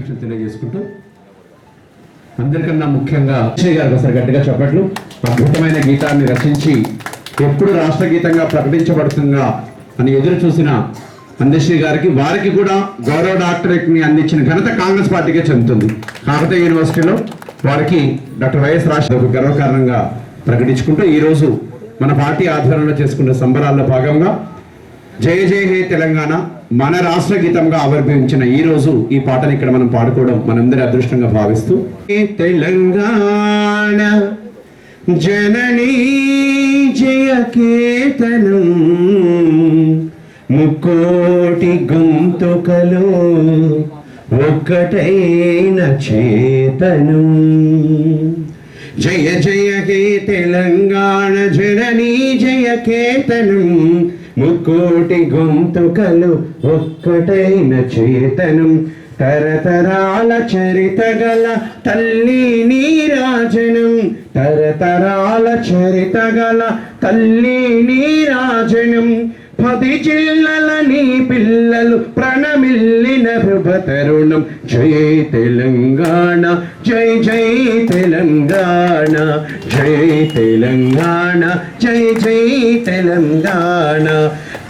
తెలియజేసుకుంటూ అందరికన్నా ముఖ్యంగా అక్షయ్ గారికి ఒకసారి గట్టిగా చెప్పట్లు. అద్భుతమైన గీతాన్ని రచించి ఎప్పుడు రాష్ట్ర గీతంగా ప్రకటించబడుతుందా అని ఎదురు చూసిన అందశ్రీ గారికి వారికి కూడా గౌరవ డాక్టరేట్ని అందించిన ఘనత కాంగ్రెస్ పార్టీకే చెందుతుంది. కాకతీయ యూనివర్సిటీలో వారికి డాక్టర్ వైఎస్ రాష్ట్ర గర్వకారణంగా ప్రకటించుకుంటూ ఈ రోజు మన పార్టీ ఆధ్వర్యంలో చేసుకున్న సంబరాల్లో భాగంగా జయ జయ హే తెలంగాణ మన రాష్ట్ర గీతంగా ఆవిర్భవించిన ఈ రోజు ఈ పాటను ఇక్కడ మనం పాడుకోవడం మనందరి అదృష్టంగా భావిస్తూ. తెలంగాణ జననీ జయ కేతనం ముక్కోటి గొంతుకలు ఒక్కటైన చేతను. జయ జయ హే తెలంగాణ జననీ జయ కేతనం ముక్కోటి గొంతుకలు ఒక్కటైన చేతనం. తరతరాల చరిత గల తల్లి నీరాజనం. తరతరాల చరిత గల తల్లి నీరాజనం. పది జిల్లల నీ పిల్లలు ప్రణమిల్లిన తరుణం. జై తెలంగాణ జై జై తెలంగాణ జై తెలంగాణ జై జై తెలంగాణ.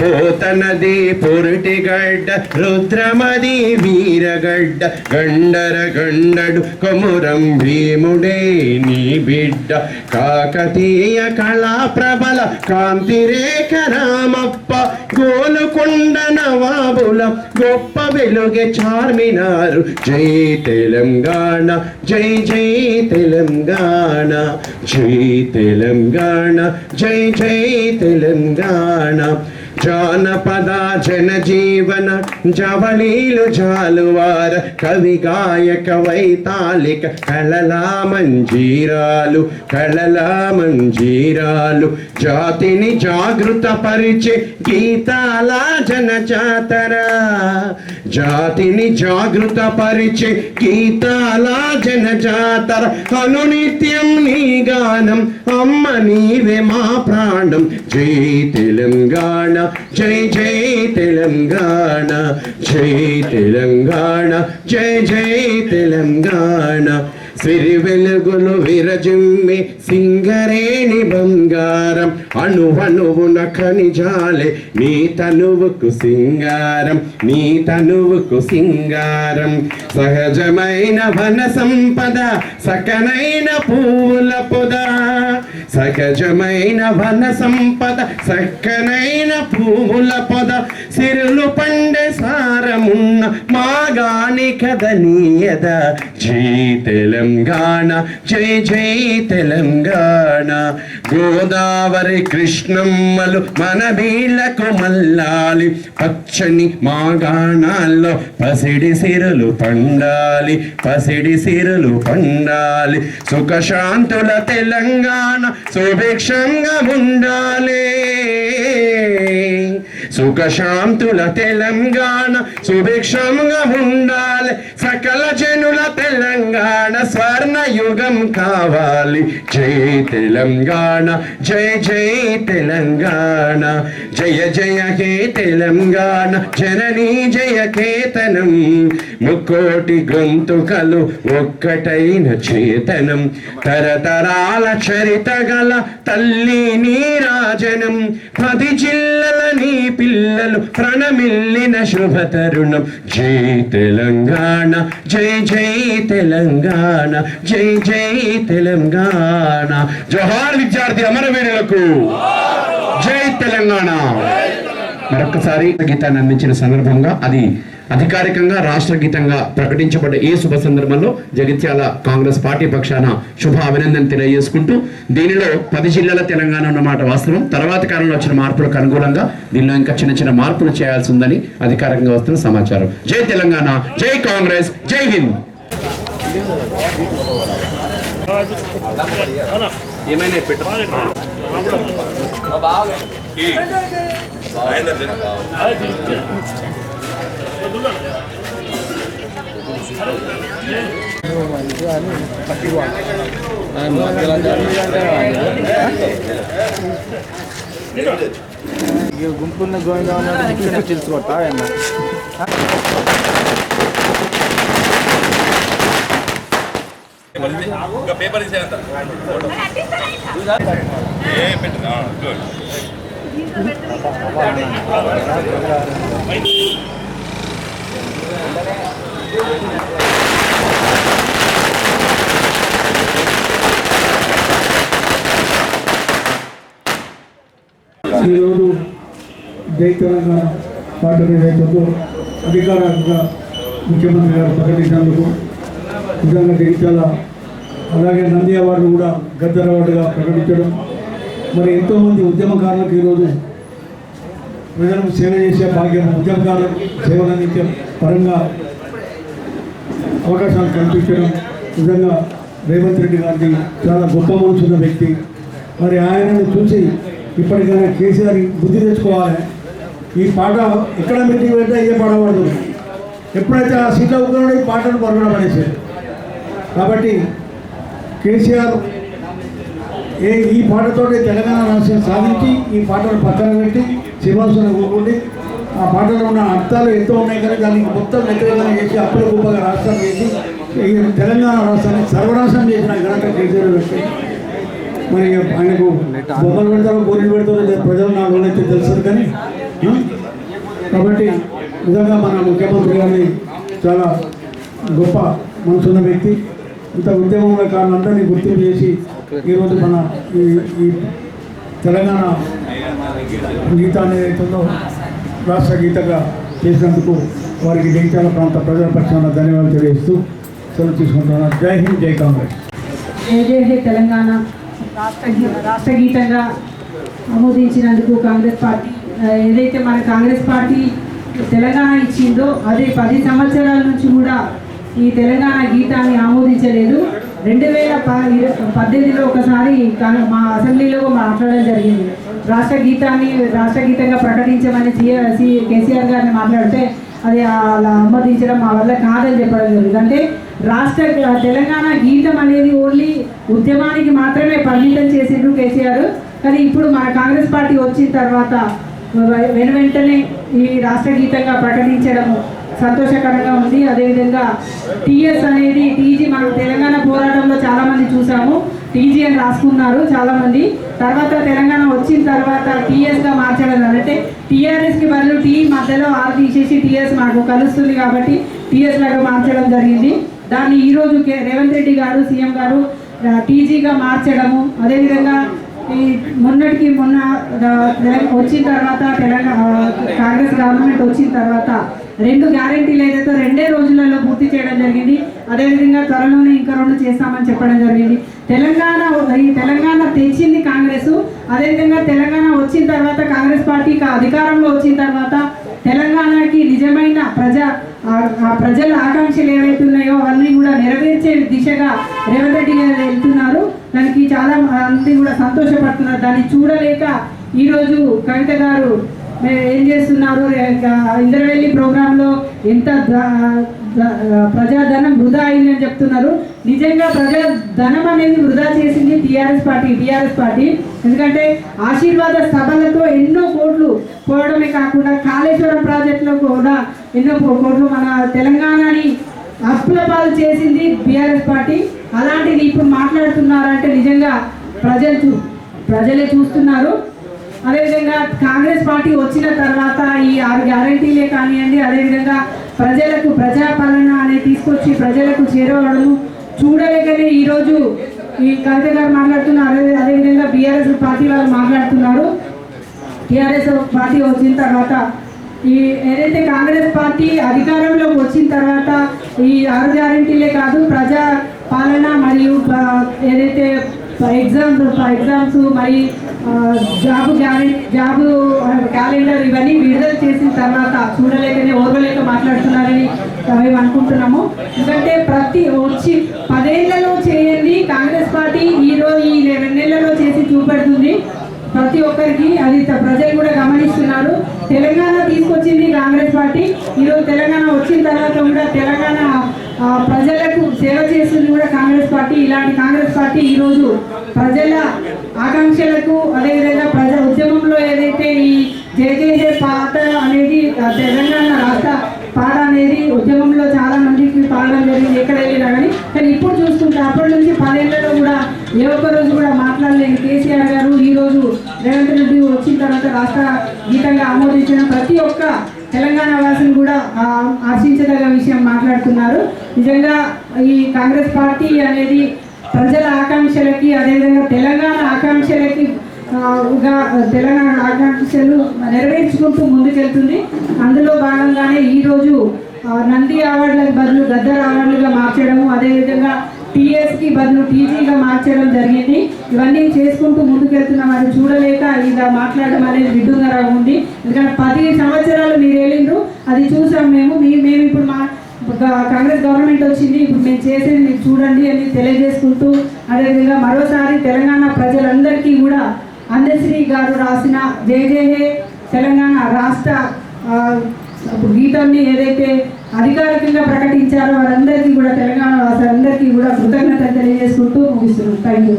పోతనది పొరుటిగడ్డ రుద్రమది వీరగడ్డ గండర గండడు కొమురం భీముడే నీ బిడ్డ. కాకతీయ కళా ప్రబల కాంతిరేఖ రామప్ప గోలుకొండ నవాబుల గొప్ప వెలుగే చార్మినారు. జై తెలంగాణ జై జై తెలంగాణ జై తెలంగాణ జై జై తెలంగాణ. జానపద జనజీవన జవళీలు జాలువార కవి గాయక వైతాళిక కళలా మంజీరాలు కళలా మంజీరాలు. జాతిని జాగృత పరిచే గీతాల జనజాతర జాతిని జాగృత పరిచే గీతాల జనజాతర అనునిత్యం నీ గానం అమ్మ నీవే మా ప్రాణం. జై తెలంగాణ జై జై తెలంగాణ జై తెలంగాణ జై జై తెలంగాణ. సిరి వెలుగులు విరజిమ్మి సింగరేణి బంగారం అణువణువున ఖనిజాలే నీ తనువుకు సింగారం నీ తనువుకు సింగారం. సహజమైన వన సంపద సకనైన పూల పొద. సహజమైన వన సంపద సక్కనైన పూల పొద సిరులు పండే సారమున్న మాగాని కదనీయద జై తెలంగాణ జై జై తెలంగాణ. గోదావరి కృష్ణమ్మలు మన వీళ్ళకు మల్లాలి. పచ్చని మాగాణాల్లో పసిడి సిరులు పండాలి పసిడి సిరులు పండాలి. సుఖశాంతుల తెలంగాణ సుభిక్షంగా ఉండాలి. సుఖశాంతుల తెలంగాణ సుభిక్షంగా ఉండాలి సకల జనుల తెలంగాణ స్వర్ణ యుగం కావాలి. జై తెలంగాణ జై జై తెలంగాణ. జయ జయ హే తెలంగాణ జననీ జయ కేతనం. ముక్కోటి గొంతుకలు ఒక్కటైన చేతనం. తరతరాల చరిత గల తల్లి నీరాజనం. పది జిల్లల నీ పిల్లలు ప్రణమిల్లిన శుభ తరుణం జై తెలంగాణ జై జై తెలంగాణ జై జై తెలంగాణ. జోహార్ విద్యార్థి అమరవీరులకు. జై తెలంగాణ. మరొకసారి గీతాన్ని అందించిన సందర్భంగా అది అధికారికంగా రాష్ట్ర గీతంగా ప్రకటించబడ్డ ఈ శుభ సందర్భంలో జగిత్యాల కాంగ్రెస్ పార్టీ పక్షాన శుభ అభినందన తెలియజేసుకుంటూ దీనిలో పది జిల్లాల తెలంగాణ ఉన్నమాట వాస్తవం. తర్వాత కాలంలో వచ్చిన మార్పులకు అనుగుణంగా దీనిలో ఇంకా చిన్న చిన్న మార్పులు చేయాల్సి ఉందని అధికారికంగా వస్తున్న సమాచారం. జై తెలంగాణ జై కాంగ్రెస్ జై హింద్. ఏమైనా పెట్టు. గుంపున్న గోవిందా ఉన్నాడు తెలుసుకోవటా పేపర్ ఇంకా పేపర్ ఇచ్చేంత ఏ గుడ్ ఈరోజు జై తెలంగాణ పార్టీ ఏదైతుందో అధికారికంగా ముఖ్యమంత్రి గారు ప్రకటించినందుకు నిజంగా జగిత్యాల అలాగే నంది అవార్డు కూడా గద్దర్ అవార్డుగా ప్రకటించడం మరి ఎంతోమంది ఉద్యమకారులకు ఈరోజు ప్రజలకు సేవ చేసే భాగ్యం ఉద్యోగాలు సేవలు అందించే పరంగా అవకాశాలు కల్పించడం నిజంగా రేవంత్ రెడ్డి గారిని చాలా గొప్ప మనసున్న వ్యక్తి. మరి ఆయనను చూసి ఇప్పటికైనా కేసీఆర్ బుద్ధి తెచ్చుకోవాలి. ఈ పాట ఎక్కడ మీటింగ్ పెడితే ఇదే పాట పడుతుంది ఎప్పుడైతే ఆ సీట్లో ఉన్నాడో ఈ పాటను పరుగున అనేసి కాబట్టి కేసీఆర్ ఏ ఈ పాటతో తెలంగాణ రాష్ట్రం సాధించి ఈ పాటను పక్కన పెట్టి సింహాసనం కూకుండి ఆ పాటలో ఉన్న అర్థాలు ఎంతో ఉన్నాయి కానీ దానికి మొత్తం వ్యతిరేకంగా చేసి అప్పుల గొప్పగా రాష్ట్రం చేసి తెలంగాణ రాష్ట్రాన్ని సర్వనాశనం చేసిన ఘనత కేసీఆర్ వ్యక్తి. మరి ఆయనకు బొమ్మలు పెడతారో గోరీలు పెడతారో ప్రజలు నా వాళ్ళైతే తెలుసు కానీ కాబట్టి నిజంగా మన ముఖ్యమంత్రి గారిని చాలా గొప్ప మనసున్న వ్యక్తి. ఇంత ఉద్యమంలో కారణందరినీ గుర్తింపు చేసి ఈరోజు మన ఈ తెలంగాణ తెలంగాణ అనేది అవుతుందో రాష్ట్ర గీతగా చేసినందుకు వారికి జగిత్యాల ప్రాంత ప్రజల పక్షాన ధన్యవాదాలు తెలియజేస్తూ సెలవు తీసుకుంటున్నాను. జై హింద్ జై కాంగ్రెస్. జై జై హే తెలంగాణ రాష్ట్ర రాష్ట్ర గీతంగా ఆమోదించినందుకు కాంగ్రెస్ పార్టీ ఏదైతే మన కాంగ్రెస్ పార్టీ తెలంగాణ ఇచ్చిందో అదే పది సంవత్సరాల నుంచి కూడా ఈ తెలంగాణ గీతాన్ని ఆమోదించలేదు. రెండు వేల పద్దెనిమిదిలో ఒకసారి మా అసెంబ్లీలో మాట్లాడడం జరిగింది. రాష్ట్ర గీతాన్ని రాష్ట్ర గీతంగా ప్రకటించమని సీఎ సి కేసీఆర్ గారిని మాట్లాడితే అది అలా అనుమతించడం మా వల్ల కాదని చెప్పడం జరిగింది. అంటే రాష్ట్ర తెలంగాణ గీతం అనేది ఓన్లీ ఉద్యమానికి మాత్రమే పరిమితం చేసిండ్రు కేసీఆర్. కానీ ఇప్పుడు మన కాంగ్రెస్ పార్టీ వచ్చిన తర్వాత వెను వెంటనే ఈ రాష్ట్ర గీతంగా ప్రకటించడము సంతోషకరంగా ఉంది. అదేవిధంగా టీఎస్ అనేది టీజీ మనం తెలంగాణ పోరాటంలో చాలామంది చూసాము. టీజీ అని రాసుకున్నారు చాలామంది. తర్వాత తెలంగాణ వచ్చిన తర్వాత టీఎస్గా మార్చడం అంటే టీఆర్ఎస్కి బదులు టీ మధ్యలో ఆర్ తీసేసి టీఎస్ మాకు కలుస్తుంది కాబట్టి టీఎస్ లాగా మార్చడం జరిగింది. దాన్ని ఈరోజు రేవంత్ రెడ్డి గారు సీఎం గారు టీజీగా మార్చడము. అదేవిధంగా ఈ మొన్నటికి మొన్న వచ్చిన తర్వాత తెలంగాణ కాంగ్రెస్ గవర్నమెంట్ వచ్చిన తర్వాత రెండు గ్యారంటీలు ఏదైతే రెండే రోజులలో పూర్తి చేయడం జరిగింది అదేవిధంగా త్వరలోనే ఇంకా రెండు చేస్తామని చెప్పడం జరిగింది. తెలంగాణ ఈ తెలంగాణ తెచ్చింది కాంగ్రెస్ అదేవిధంగా తెలంగాణ వచ్చిన తర్వాత కాంగ్రెస్ పార్టీ అధికారంలో వచ్చిన తర్వాత తెలంగాణకి నిజమైన ప్రజా ఆ- ప్రజల ఆకాంక్షలు ఏవైతే ఉన్నాయో అవన్నీ కూడా నెరవేర్చే దిశగా రేవంత్ రెడ్డి గారు వెళ్తున్నారు. దానికి చాలా మంది కూడా సంతోషపడుతున్నారు. దాన్ని చూడలేక ఈరోజు కవిత గారు ఏం చేస్తున్నారు? ఇంద్రవెల్లి ప్రోగ్రాంలో ఎంత ప్రజాధనం వృధా అయిందని చెప్తున్నారు. నిజంగా ప్రజా ధనం అనేది వృధా చేసింది టీఆర్ఎస్ పార్టీ టీఆర్ఎస్ పార్టీ. ఎందుకంటే ఆశీర్వాద సభలతో ఎన్నో కాకుండా కాళేశ్వరం ప్రాజెక్టులో కూడా ఎన్నో కోట్లు మన తెలంగాణని అప్పుల పాలు చేసింది బీఆర్ఎస్ పార్టీ. అలాంటిది ఇప్పుడు మాట్లాడుతున్నారంటే నిజంగా ప్రజలు చూ ప్రజలే చూస్తున్నారు. అదేవిధంగా కాంగ్రెస్ పార్టీ వచ్చిన తర్వాత ఈ ఆరు గ్యారంటీలే కానివ్వండి అదేవిధంగా ప్రజలకు ప్రజాపాలన అనేది తీసుకొచ్చి ప్రజలకు చేరవడము చూడలేకనే ఈరోజు ఈ కవిత గారు మాట్లాడుతున్నారు. అదే అదేవిధంగా బీఆర్ఎస్ పార్టీ వాళ్ళు మాట్లాడుతున్నారు. టీఆర్ఎస్ పార్టీ వచ్చిన తర్వాత ఈ ఏదైతే కాంగ్రెస్ పార్టీ అధికారంలోకి వచ్చిన తర్వాత ఈ ఆరు గ్యారెంటీలే కాదు ప్రజా పాలన మరియు ఏదైతే ఎగ్జామ్స్ ఎగ్జామ్స్ మరి జాబ్ గ్యారెంటీ జాబ్ క్యాలెండర్ ఇవన్నీ విడుదల చేసిన తర్వాత చూడలేకనే ఓర్వలేక మాట్లాడుతున్నారని మేము అనుకుంటున్నాము. ఎందుకంటే ప్రతి వచ్చి పదేళ్ళలో చేయండి కాంగ్రెస్ పార్టీ ఈ రోజు ఈ రెండు చేసి చూపెడుతుంది. ప్రతి ఒక్కరికి అది త- ప్రజలు కూడా గమనిస్తున్నారు. తెలంగాణ తీసుకొచ్చింది కాంగ్రెస్ పార్టీ. ఈరోజు తెలంగాణ వచ్చిన తర్వాత కూడా తెలంగాణ ప్రజలకు సేవ చేస్తుంది కూడా కాంగ్రెస్ పార్టీ. ఇలాంటి కాంగ్రెస్ పార్టీ ఈరోజు ప్రజల ఆకాంక్షలకు అదేవిధంగా ప్రజా ఉద్యమంలో ఏదైతే ఈ జేజేజే పాట అనేది తెలంగాణ రాష్ట్ర పాట అనేది ఉద్యమంలో చాలా మందికి పాడడం జరిగింది. ఎక్కడ వెళ్ళినా కానీ కానీ ఇప్పుడు చూసుకుంటే అప్పటి నుంచి పదేళ్ళలో కూడా ఏ ఒక్క రోజు కూడా మాట్లాడలేని కేసీఆర్ గారు ఈరోజు రేవంత్ రెడ్డి వచ్చిన తర్వాత రాష్ట్ర గీతంగా ఆమోదించిన ప్రతి ఒక్క తెలంగాణ వాసులు కూడా ఆశించదగ్గ విషయం మాట్లాడుతున్నారు. నిజంగా ఈ కాంగ్రెస్ పార్టీ అనేది ప్రజల ఆకాంక్షలకి అదేవిధంగా తెలంగాణ ఆకాంక్షలకి తెలంగాణ ఆకాంక్షలు నెరవేర్చుకుంటూ ముందుకెళ్తుంది. అందులో భాగంగానే ఈరోజు నంది అవార్డులకు బదులు గద్దర్ అవార్డులుగా మార్చడము అదేవిధంగా టీఎస్కి బదులు టీజీగా మార్చడం జరిగింది. ఇవన్నీ చేసుకుంటూ ముందుకెళ్తున్నాం వారు చూడలేక ఇలా మాట్లాడడం అనేది విడ్డూగా ఉంది. ఎందుకంటే పది సంవత్సరాలు మీరు వెళ్ళిండ్రు అది చూసాం మేము. మీ మేము ఇప్పుడు మా కాంగ్రెస్ గవర్నమెంట్ వచ్చింది ఇప్పుడు మేము చేసేది మీరు చూడండి అని తెలియజేసుకుంటూ అదేవిధంగా మరోసారి తెలంగాణ ప్రజలందరికీ కూడా అందశ్రీ గారు రాసిన జై హే తెలంగాణ రాష్ట్ర గీతాన్ని ఏదైతే అధికారికంగా ప్రకటించారో వారందరికీ కూడా తెలంగాణ వాసులందరికీ కూడా కృతజ్ఞత తెలియజేసుకుంటూ ముగిస్తున్నాం. Thank you